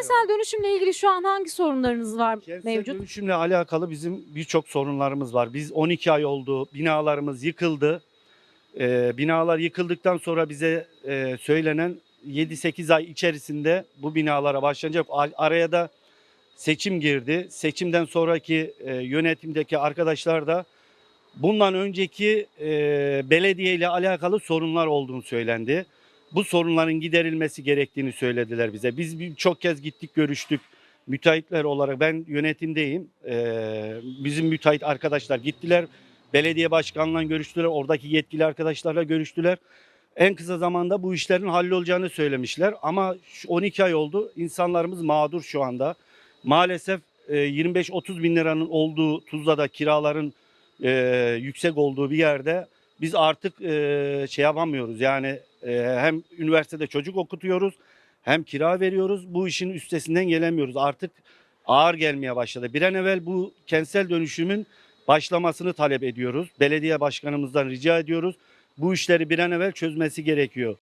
Kentsel dönüşümle ilgili şu an hangi sorunlarınız var Kentsel mevcut? dönüşümle alakalı bizim birçok sorunlarımız var. Biz 12 ay oldu, binalarımız yıkıldı. Ee, binalar yıkıldıktan sonra bize e, söylenen 7-8 ay içerisinde bu binalara başlanacak. Araya da seçim girdi. Seçimden sonraki e, yönetimdeki arkadaşlar da bundan önceki e, belediye ile alakalı sorunlar olduğunu söylendi. Bu sorunların giderilmesi gerektiğini söylediler bize. Biz birçok kez gittik görüştük müteahhitler olarak ben yönetimdeyim. Ee, bizim müteahhit arkadaşlar gittiler. Belediye başkanla görüştüler. Oradaki yetkili arkadaşlarla görüştüler. En kısa zamanda bu işlerin hallolacağını söylemişler. Ama şu 12 ay oldu. İnsanlarımız mağdur şu anda. Maalesef e, 25-30 bin liranın olduğu Tuzla'da kiraların e, yüksek olduğu bir yerde biz artık e, şey yapamıyoruz. Yani e, hem üniversitede çocuk okutuyoruz hem kira veriyoruz. Bu işin üstesinden gelemiyoruz. Artık ağır gelmeye başladı. Bir an evvel bu kentsel dönüşümün başlamasını talep ediyoruz. Belediye başkanımızdan rica ediyoruz. Bu işleri bir an evvel çözmesi gerekiyor.